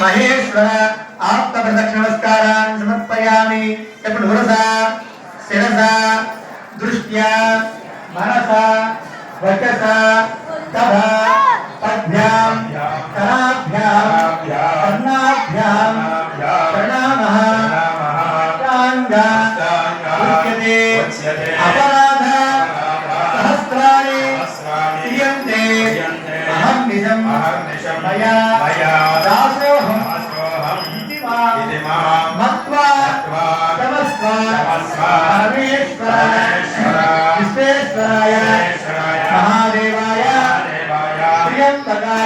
महेश्वर आप्तप्रदक्षिणमस्कारान् समर्पयामि चपुरसा शिरसा दृष्ट्या मनसा वचसा तथा पद्या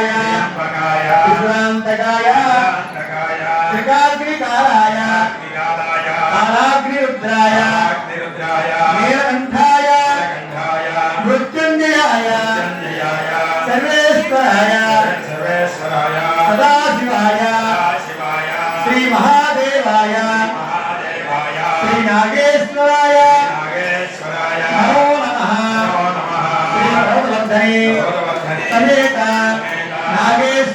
ప్రియంతకాయ విశ్రాంతకాయ. త్రికాగ్నికారాయ. కాలాగ్నిరుద్రాయ. నీలకంఠాయ. మృత్యుంజయాయ. సర్వేశ్వరాయ. సదాశివాయ. శ్రీ మహాదేవాయ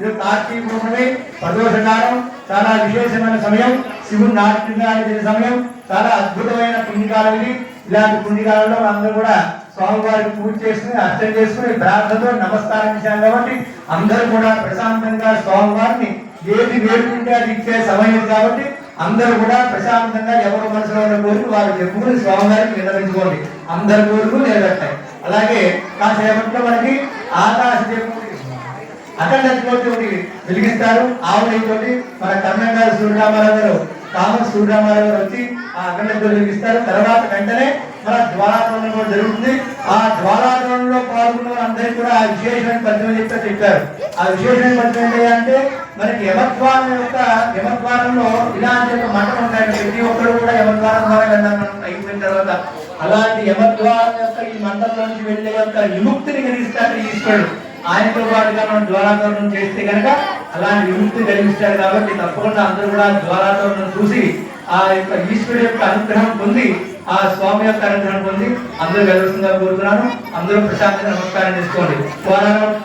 ఇది కార్తీక పౌర్ణమి ప్రదోషకాలం చాలా విశేషమైన సమయం. శివుని నాట్యానికి సమయం. చాలా అద్భుతమైన పుణ్యకాలం ఇది. ఇలాంటి పుణ్యకాలంలో అందరూ కూడా స్వామివారికి పూజ చేసుకుని అర్చన చేసుకుని ప్రార్థనతో నమస్కారం చేశాం కాబట్టి అందరూ కూడా ప్రశాంతంగా స్వామివారిని ఏది వేడుకుంటే అది ఇచ్చే సమయం కాబట్టి అందరూ కూడా ప్రశాంతంగా ఎవరు మనసులో ఉన్న కోరిక వారు చెప్పుకుని స్వామివారికి విన్నవించుకోండి అందరి కోరికలు నిలబెట్టాయి అలాగే కాసేపట్లో మనకి ఆకాశ దీపం అఖండ జ్యోతి వెలిగిస్తారు. ఆవులతోటి మన కర్ణంగారు సూర్యరామారావు గారు కామన్ సూర్యరామారావు గారు వచ్చి ఆ అఖండ జ్యోతి వెలిగిస్తారు. తర్వాత వెంటనే మన జ్వాలాతోరణం కూడా జరుగుతుంది. ఆ జ్వాలాతోరణంలో పాల్గొన్న అందరికీ కూడా ఆ విశేషమైన పద్యం చెప్తే చెప్పారు. ఆ విశేషమైన పద్యం ఏంటి అంటే మనకి యమద్వారం యొక్క యమద్వారంలో ఇలాంటి యొక్క మఠం ఉంటాయి ప్రతి ఒక్కరు కూడా యమద్వారం ద్వారా వెళ్ళాలి అయిపోయిన తర్వాత అలాంటి యమద్వారం యొక్క ఈ మండలం నుంచి వెళ్ళే యొక్క విముక్తిని కలిగిస్తాడు ఈశ్వరుడు. ఆయనతో పాటుగా మనం జ్వాలాతోరణం చేస్తే కనుక అలాంటి విముక్తి కలిగిస్తాడు కాబట్టి తప్పకుండా అందరూ కూడా జ్వాలాతోరణం చూసి ఆ యొక్క ఈశ్వరుడు యొక్క అనుగ్రహం పొంది ఆ స్వామి యొక్క అనుగ్రహం పొంది అందరూ కలుగుతుందని కోరుతున్నాను. అందరూ ప్రశాంతంగా నమస్కారం చేసుకోండి. పార్వతీ